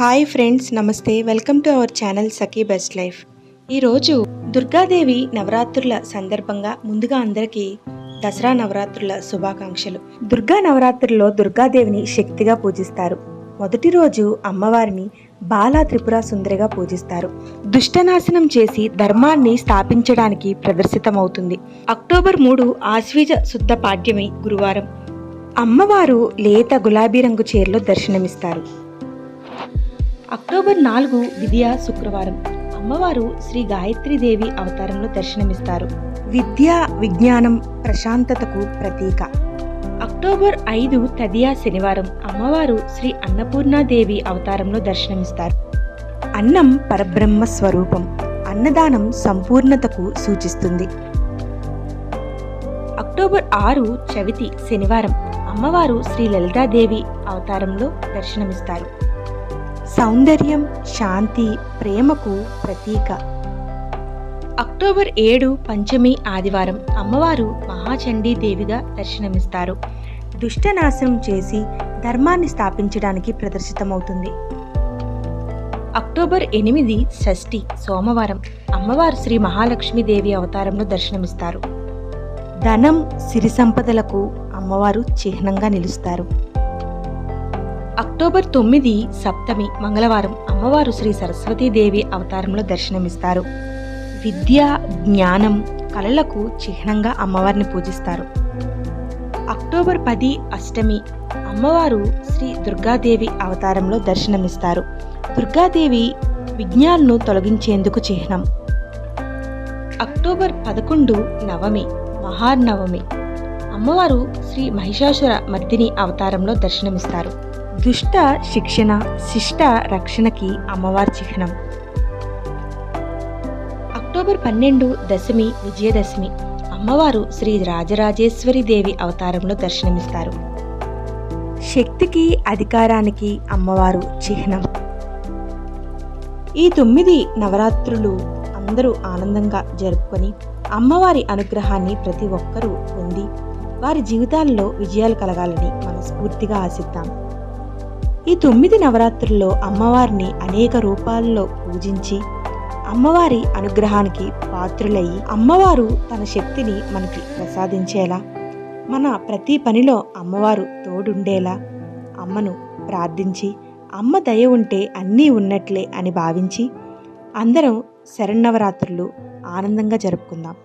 Hi friends నమస్తే. Welcome to our channel Sakhi best life. ఈరోజు దుర్గాదేవి నవరాత్రుల సందర్భంగా ముందుగా అందరికీ దసరా నవరాత్రుల శుభాకాంక్షలు. దుర్గా నవరాత్రుల్లో దుర్గాదేవిని శక్తిగా పూజిస్తారు. మొదటి రోజు అమ్మవారిని బాలా త్రిపుర సుందరిగా పూజిస్తారు. దుష్టనాశనం చేసి ధర్మాన్ని స్థాపించడానికి ప్రదర్శితమవుతుంది. అక్టోబర్ మూడు ఆశ్వీజ శుద్ధ పాడ్యమి గురువారం. అమ్మవారు లేత గులాబీ రంగు చీరలో దర్శనమిస్తారు. అక్టోబర్ నాలుగు విద్య శుక్రవారం. అమ్మవారు శ్రీ గాయత్రీదేవి అవతారంలో దర్శనమిస్తారు. విద్య విజ్ఞానం ప్రశాంతతకు ప్రతీక. అక్టోబర్ ఐదు తదియా శనివారం. అమ్మవారు శ్రీ అన్నపూర్ణాదేవి అవతారంలో దర్శనమిస్తారు. అన్నం పరబ్రహ్మ స్వరూపం. అన్నదానం సంపూర్ణతకు సూచిస్తుంది. అక్టోబర్ ఆరు చవితి శనివారం. అమ్మవారు శ్రీ లలితాదేవి అవతారంలో దర్శనమిస్తారు. సౌందర్యం శాంతి ప్రేమకు ప్రతీక. అక్టోబర్ ఏడు పంచమి ఆదివారం అమ్మవారు మహాచండీ దేవిగా దర్శనమిస్తారు. దుష్టనాశనం చేసి ధర్మాన్ని స్థాపించడానికి ప్రదర్శితమవుతుంది. అక్టోబర్ ఎనిమిది షష్ఠి సోమవారం అమ్మవారు శ్రీ మహాలక్ష్మీదేవి అవతారంలో దర్శనమిస్తారు. ధనం సిరి సంపదలకు అమ్మవారు చిహ్నంగా నిలుస్తారు. అక్టోబర్ తొమ్మిది సప్తమి మంగళవారం అమ్మవారు శ్రీ సరస్వతీదేవి అవతారంలో దర్శనమిస్తారు. విద్య జ్ఞానం కళలకు చిహ్నంగా అమ్మవారిని పూజిస్తారు. అక్టోబర్ పది అష్టమి అమ్మవారు శ్రీ దుర్గాదేవి అవతారంలో దర్శనమిస్తారు. దుర్గాదేవి విజ్ఞాన్ను తొలగించేందుకు చిహ్నం. అక్టోబర్ పదకొండు నవమి మహానవమి అమ్మవారు శ్రీ మహిషాసుర మర్దిని అవతారంలో దర్శనమిస్తారు. దుష్ట శిక్షణ శిష్ట రక్షణకి అమ్మవారి చిహ్నం. అక్టోబర్ పన్నెండు దశమి విజయదశమి. అమ్మవారు శ్రీ రాజరాజేశ్వరి దేవి అవతారంలో దర్శనమిస్తారు. శక్తికి అధికారానికి అమ్మవారు చిహ్నం. ఈ తొమ్మిది నవరాత్రులు అందరూ ఆనందంగా జరుపుకొని అమ్మవారి అనుగ్రహాన్ని ప్రతి ఒక్కరూ పొంది వారి జీవితాల్లో విజయాలు కలగాలని మనస్ఫూర్తిగా ఆశిద్దాం. ఈ తొమ్మిది నవరాత్రుల్లో అమ్మవారిని అనేక రూపాల్లో పూజించి అమ్మవారి అనుగ్రహానికి పాత్రులయ్యి అమ్మవారు తన శక్తిని మనకి ప్రసాదించేలా మన ప్రతి పనిలో అమ్మవారు తోడుండేలా అమ్మను ప్రార్థించి అమ్మ దయ ఉంటే అన్నీ ఉన్నట్లే అని భావించి అందరం శరన్నవరాత్రులు ఆనందంగా జరుపుకుందాం.